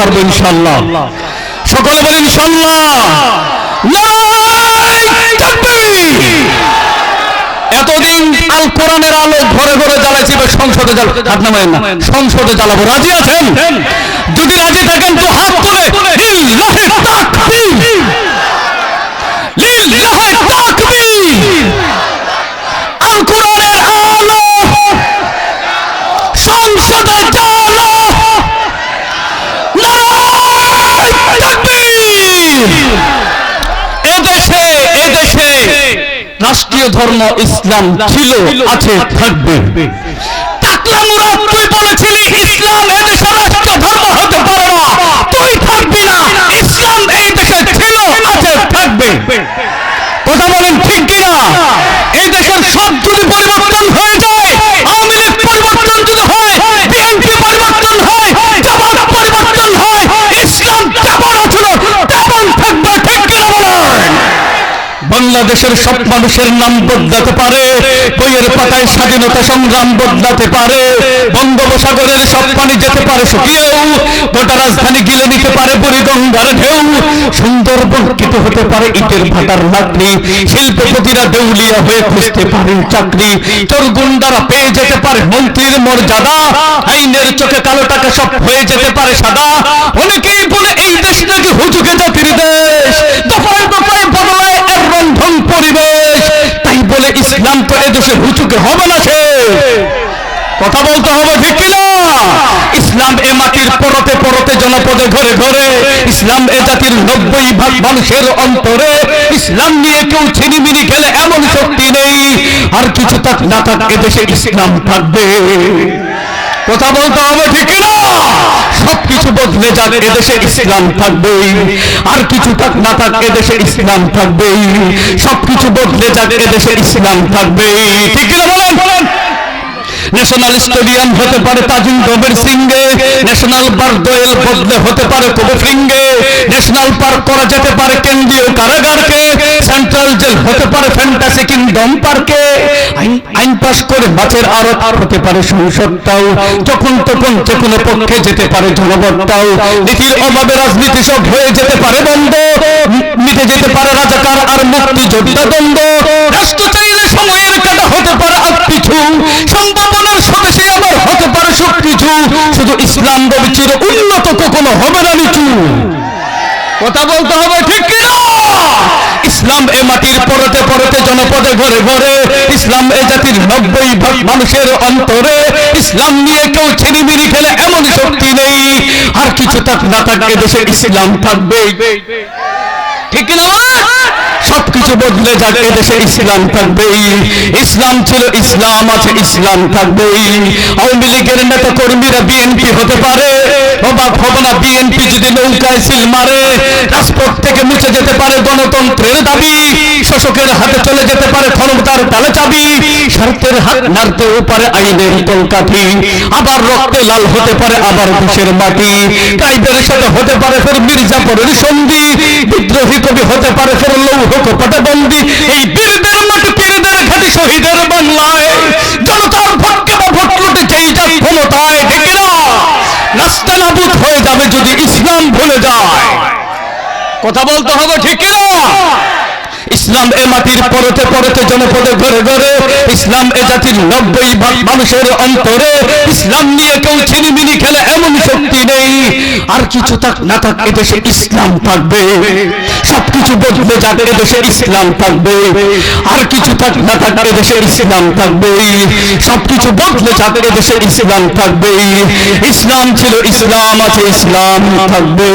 ছাড়বো ইনশাল্লাহ সকলে বলে ইনশাল্লাহ এতদিন আল কোরআনের আলো ঘরে ঘরে জ্বালাইছি বা সংসদে জ্বাল হাত নামায়েন না। সংসদে জ্বালাবো। রাজি আছেন। যদি রাজি থাকেন তো হাত তুলে ধর্ম ইসলাম ছিল আছে থাকবে টাকলা মুরাদ তুই বলেছিলি ইসলাম এদেশে রাষ্ট্রীয় ধর্ম হতে পারে না তুই থাকবি না ইসলাম এই দেশে ছিল আছে থাকবে কথা বলেন ঠিক কিনা এই দেশের সব যদি পরিবর্তন হয়ে যায় আওয়ামী লীগ পরিবর্তন যদি হয় বিএনপি পরিবর্তন হয় জামাত পরিবর্তন হয় ইসলাম যেমন ছিল তেমন থাকবে ঠিক কিনা বলেন বাংলাদেশের সব মানুষের নাম বদলাতে পারে, বইয়ের পাতায় স্বাধীনতা সংগ্রাম বদলাতে পারে, বঙ্গোপসাগরের সব পানি যেতে পারে শুকিয়েও, গোটা রাজধানী গিলে নিতে পারে বুড়িগঙ্গার ঢেউ সুন্দর বঙ্কিত হতে পারে ইটের ভাটার লাকড়ি, শিল্পপতিরা দেউলিয়া হয়ে খুঁজতে পারে চাকরি, চোর গুন্ডারা পেয়ে যেতে পারে মন্ত্রীর মর্যাদা, আইনের চোখে কালো টাকা সব হয়ে যেতে পারে সাদা, অনেকেই বলে ইসলাম তো এদেশে হুচুকে হবে না সে। কথা বলতে হবে ঠিক ইসলাম এ মাটির পরতে পরতে জনপদে ঘরে ঘরে, ইসলাম এ জাতির নব্বই ভাগ মানুষের অন্তরে, ইসলাম নিয়ে কেউ ছিনিমিনি খেলে এমন শক্তি নেই, আর কিছু থাক না থাক এদেশে ইসলাম থাকবে। কথা বলতে হবে ঠিক সবকিছু বদলে যাবে এদেশে ইসলাম থাকবে আর কিছু থাক, না থাক, এদেশে ইসলাম থাকবে সবকিছু বদলে যাবে এদেশে ইসলাম থাকবে ঠিক বলেন? ন্যাশনাল স্টেডিয়াম হতে পারে তাজিম গবের সিংহে ন্যাশনাল বার দোয়েল বদলে হতে পারে কবে ফিঙ্গে ন্যাশনাল পার্ক করা যেতে পারে কেন্দ্রীয় কারাগারকে সেন্ট্রাল জেল হতে পারে ফ্যান্টাসি কিংডম পার্কে আইন পাশ করে মাছের আরও আর হতে পারে সংসদটাও। যখন তখন যে কোনো পক্ষে যেতে পারে জনগণটাও। নীতির অভাবে রাজনীতি সব হয়ে যেতে পারে বন্ধ মিটে যেতে পারে রাজাকার আর মুক্তি যোদ্ধা দ্বন্দ্ব। কিছু শুধু ইসলাম বলে চির উন্নত কখনো হবে না নিচু। কথা বলতে হবে ঠিক ইসলাম এ মাটির পরতে পরতে জনপদে ঘরে ঘরে, ইসলাম এ জাতির নব্বই মানুষের অন্তরে, ইসলাম নিয়ে কেউ ছিনিমিনি খেলে এমন শক্তি নেই, আর কিছু থাক না থাকবে দেশে ইসলাম থাকবে ঠিক কিনা? সবকিছু বদলে যাক এদেশে ইসলাম থাকবেই। ইসলাম ছিল ইসলাম আছে ইসলাম থাকবেই। আওয়ামী লীগের নেতা কর্মীরা বিএনপি হতে পারে, অবাক হব না বিএনপি যদি নৌকায় সিল মারে। রাজপথ থেকে মুছে যেতে পারে গণতন্ত্রের দাবি। শাসকের হাতে চলে যেতে পারে ক্ষমতার তালে চাবি। স্বার্থের হাত নাড়তেও পারে আইনের কলকাঠি আবার রক্তে লাল হতে পারে, আবার দেশের মাটি। টাইপের সাথে হতে পারে ফের মির্জাপুরের সন্ধি। বিদ্রোহী কবি হতে পারে ফের লৌহ কপটে বন্দি। এই বীরদের মাটি পীরদের ঘাটি শহীদের বাংলায়। জনতার ভটকে বা ভোট লুটে যেই যা ক্ষমতায় ডেকে না রাস্তা নাবুদ হয়ে যাবে যদি ইসলাম ভুলে যায়। কথা বলতে হবে, ঠিক কিনা? ইসলাম এ মাটির পরতে পরতে জনপদে ঘরে ঘরে, ইসলাম এ জাতির নব্বই ভাগ মানুষের অন্তরে, ইসলাম নিয়ে কেউ ছিনিমিনি খেলে এমন শক্তি নেই। আর কিছু থাক না থাক, এদেশে ইসলাম থাকবে। সবকিছু বদলে যাবে এদেশে ইসলাম থাকবে। আর কিছু থাক না থাক, এদেশে ইসলাম থাকবে। সবকিছু বদলে যাবে এদেশে ইসলাম থাকবে। ইসলাম ছিল ইসলাম, আছে ইসলাম থাকবে।